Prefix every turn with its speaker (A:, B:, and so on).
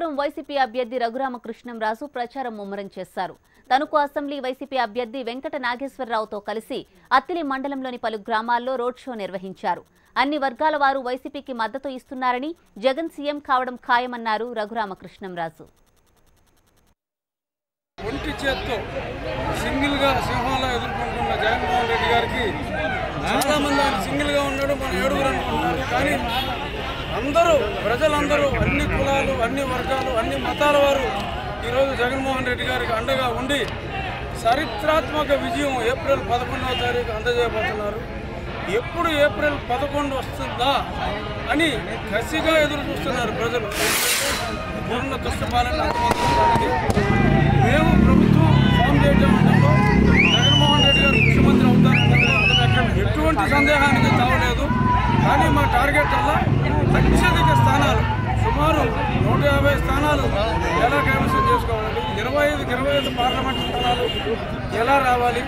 A: Pithapuram YCP అభ్యర్థి రఘురామకృష్ణంరాజు ప్రచారం ముమ్మరం చేశారు. తణుకు అసెంబ్లీ వైసీపీ అభ్యర్థి వెంకట నాగేశ్వరరావుతో కలిసి అత్తిలి మండలంలోని పలు గ్రామాల్లో రోడ్ షో నిర్వహించారు. అన్ని వర్గాల వారు వైసీపీకి మద్దతు ఇస్తున్నారని జగన్ సీఎం కావడం ఖాయమన్నారు రఘురామకృష్ణంరాజు
B: ఒంటి చేత్తో సింగిల్గా సింహంలో ఎదుర్కొంటున్న జగన్మోహన్ రెడ్డి గారికి చాలా మంది సింగిల్గా ఉన్నాడు మన ఏడుగురు అనుకుంటున్నారు. కానీ అందరూ ప్రజలందరూ అన్ని కులాలు అన్ని వర్గాలు అన్ని మతాల వారు ఈరోజు జగన్మోహన్ రెడ్డి గారికి అండగా ఉండి చరిత్రాత్మక విజయం ఏప్రిల్ పదకొండవ తారీఖు అందజేయబోతున్నారు. ఎప్పుడు ఏప్రిల్ పదకొండు వస్తుందా అని కసిగా ఎదురు చూస్తున్నారు ప్రజలు. పూర్ణ దుష్టపాలన పాలన మేము ప్రభుత్వం ఫామ్ చేయడం అనడంలో జగన్మోహన్ రెడ్డి గారు ముఖ్యమంత్రి అవుతారనడంలో ఎటువంటి సందేహానికి తావలేదు. కానీ మా టార్గెట్ వల్ల అత్యధిక స్థానాలు సుమారు నూట యాభై స్థానాలు ఎలా కైవసం చేసుకోవాలి ఇరవై ఐదుకి ఇరవై ఐదు పార్లమెంట్ స్థానాలు ఎలా రావాలి?